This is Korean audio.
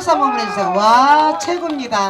박수 한번 보내주세요. 와 최고입니다.